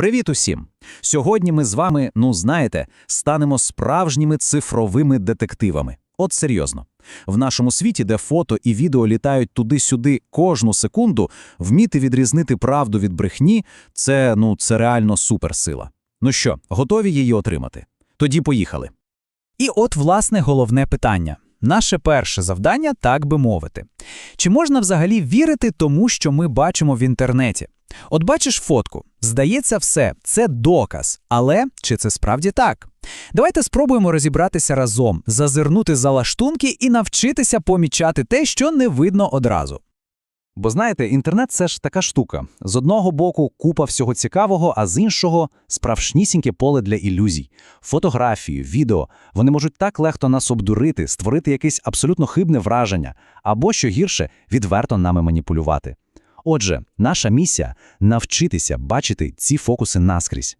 Привіт усім! Сьогодні ми з вами, ну знаєте, станемо справжніми цифровими детективами. От серйозно. В нашому світі, де фото і відео літають туди-сюди кожну секунду, вміти відрізнити правду від брехні – це, ну, це реально суперсила. Ну що, готові її отримати? Тоді поїхали. І от, власне, головне питання. Наше перше завдання, так би мовити. Чи можна взагалі вірити тому, що ми бачимо в інтернеті? От бачиш фотку, здається, все, це доказ. Але чи це справді так? Давайте спробуємо розібратися разом, зазирнути за лаштунки і навчитися помічати те, що не видно одразу. Бо знаєте, інтернет це ж така штука. З одного боку купа всього цікавого, а з іншого справжнісіньке поле для ілюзій. Фотографії, відео вони можуть так легко нас обдурити, створити якесь абсолютно хибне враження, або, що гірше, відверто нами маніпулювати. Отже, наша місія навчитися бачити ці фокуси наскрізь.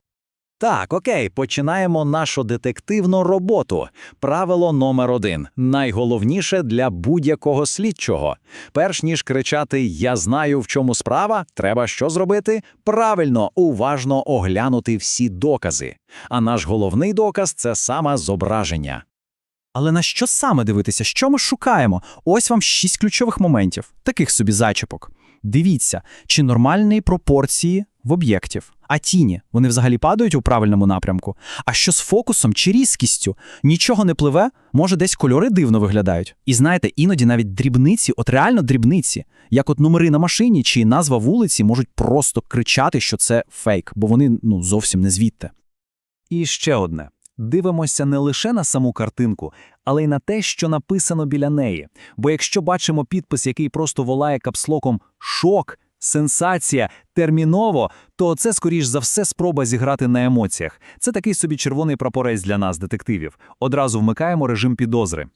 Так, окей, починаємо нашу детективну роботу. Правило номер один найголовніше для будь-якого слідчого. Перш ніж кричати Я знаю, в чому справа, треба що зробити? Правильно, уважно оглянути всі докази. А наш головний доказ це саме зображення. Але на що саме дивитися? Що ми шукаємо? Ось вам шість ключових моментів, таких собі зачіпок. Дивіться, чи нормальні пропорції в об'єктів, а тіні вони взагалі падають у правильному напрямку. А що з фокусом чи різкістю? Нічого не пливе, може, десь кольори дивно виглядають. І знаєте, іноді навіть дрібниці, от реально дрібниці, як от номери на машині чи назва вулиці, можуть просто кричати, що це фейк, бо вони ну зовсім не звідти. І ще одне. Дивимося не лише на саму картинку, але й на те, що написано біля неї. Бо якщо бачимо підпис, який просто волає капслоком «шок», сенсація, терміново, то це, скоріш за все, спроба зіграти на емоціях. Це такий собі червоний прапорець для нас, детективів. Одразу вмикаємо режим підозри.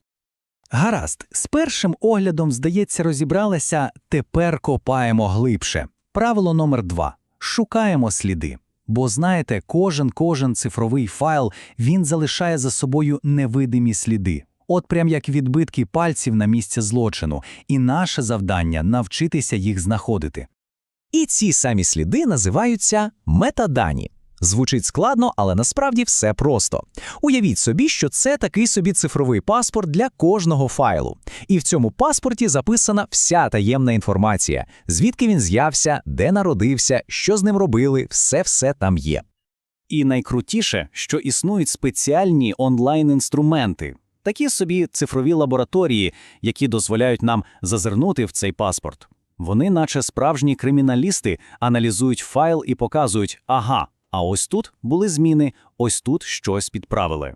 Гаразд, з першим оглядом, здається, розібралися, тепер копаємо глибше. Правило номер два шукаємо сліди. Бо знаєте, кожен кожен цифровий файл він залишає за собою невидимі сліди. От прям як відбитки пальців на місце злочину, і наше завдання навчитися їх знаходити. І ці самі сліди називаються метадані. Звучить складно, але насправді все просто. Уявіть собі, що це такий собі цифровий паспорт для кожного файлу. І в цьому паспорті записана вся таємна інформація, звідки він з'явся, де народився, що з ним робили, все-все там є. І найкрутіше, що існують спеціальні онлайн-інструменти, такі собі цифрові лабораторії, які дозволяють нам зазирнути в цей паспорт. Вони, наче справжні криміналісти, аналізують файл і показують, ага, а ось тут були зміни, ось тут щось підправили.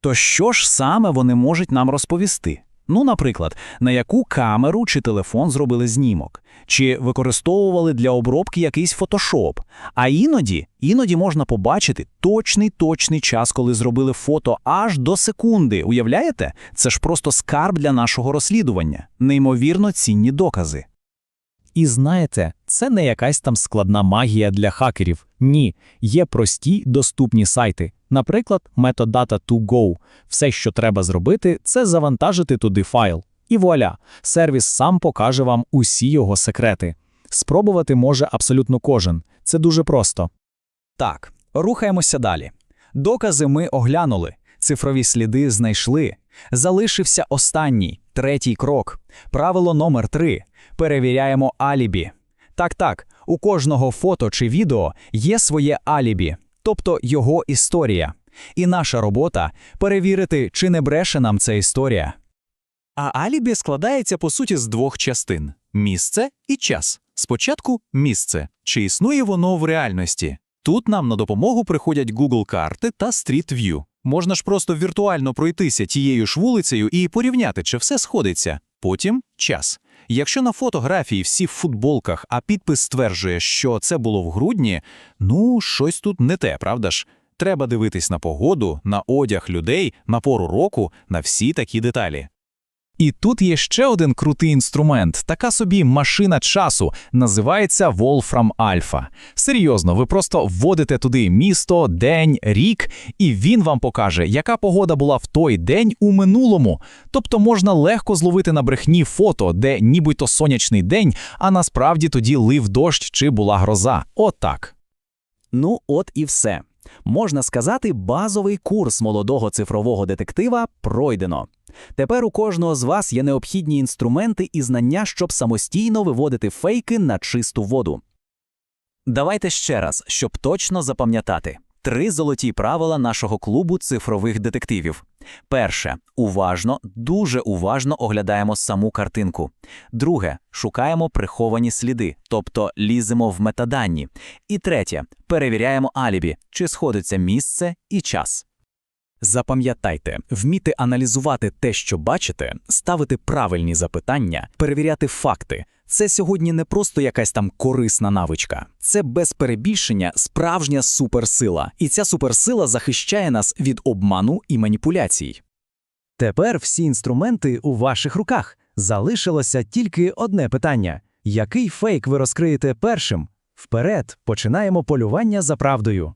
То що ж саме вони можуть нам розповісти? Ну, наприклад, на яку камеру чи телефон зробили знімок, чи використовували для обробки якийсь фотошоп. А іноді, іноді можна побачити точний точний час, коли зробили фото аж до секунди. Уявляєте? Це ж просто скарб для нашого розслідування, неймовірно цінні докази. І знаєте, це не якась там складна магія для хакерів. Ні, є прості доступні сайти. Наприклад, Metadata2Go. Все, що треба зробити, це завантажити туди файл. І вуаля, сервіс сам покаже вам усі його секрети. Спробувати може абсолютно кожен. Це дуже просто. Так, рухаємося далі. Докази ми оглянули, цифрові сліди знайшли. Залишився останній, третій крок. Правило номер три. Перевіряємо алібі. Так, так, у кожного фото чи відео є своє алібі, тобто його історія. І наша робота перевірити, чи не бреше нам ця історія. А алібі складається по суті з двох частин: місце і час. Спочатку місце, чи існує воно в реальності. Тут нам на допомогу приходять Google карти та Street View. Можна ж просто віртуально пройтися тією ж вулицею і порівняти, чи все сходиться. Потім час. Якщо на фотографії всі в футболках, а підпис стверджує, що це було в грудні, ну щось тут не те, правда ж? Треба дивитись на погоду, на одяг людей, на пору року, на всі такі деталі. І тут є ще один крутий інструмент, така собі машина часу, називається Wolfram Alpha. Серйозно, ви просто вводите туди місто, день, рік, і він вам покаже, яка погода була в той день у минулому. Тобто можна легко зловити на брехні фото, де нібито сонячний день, а насправді тоді лив дощ чи була гроза. Отак. Ну, от і все. Можна сказати, базовий курс молодого цифрового детектива пройдено. Тепер у кожного з вас є необхідні інструменти і знання, щоб самостійно виводити фейки на чисту воду. Давайте ще раз, щоб точно запам'ятати. Три золоті правила нашого клубу цифрових детективів. Перше. Уважно, дуже уважно оглядаємо саму картинку. Друге. Шукаємо приховані сліди, тобто ліземо в метаданні. І третє. Перевіряємо алібі, чи сходиться місце і час. Запам'ятайте, вміти аналізувати те, що бачите, ставити правильні запитання, перевіряти факти. Це сьогодні не просто якась там корисна навичка. Це без перебільшення справжня суперсила. І ця суперсила захищає нас від обману і маніпуляцій. Тепер всі інструменти у ваших руках. Залишилося тільки одне питання: який фейк ви розкриєте першим? Вперед, починаємо полювання за правдою.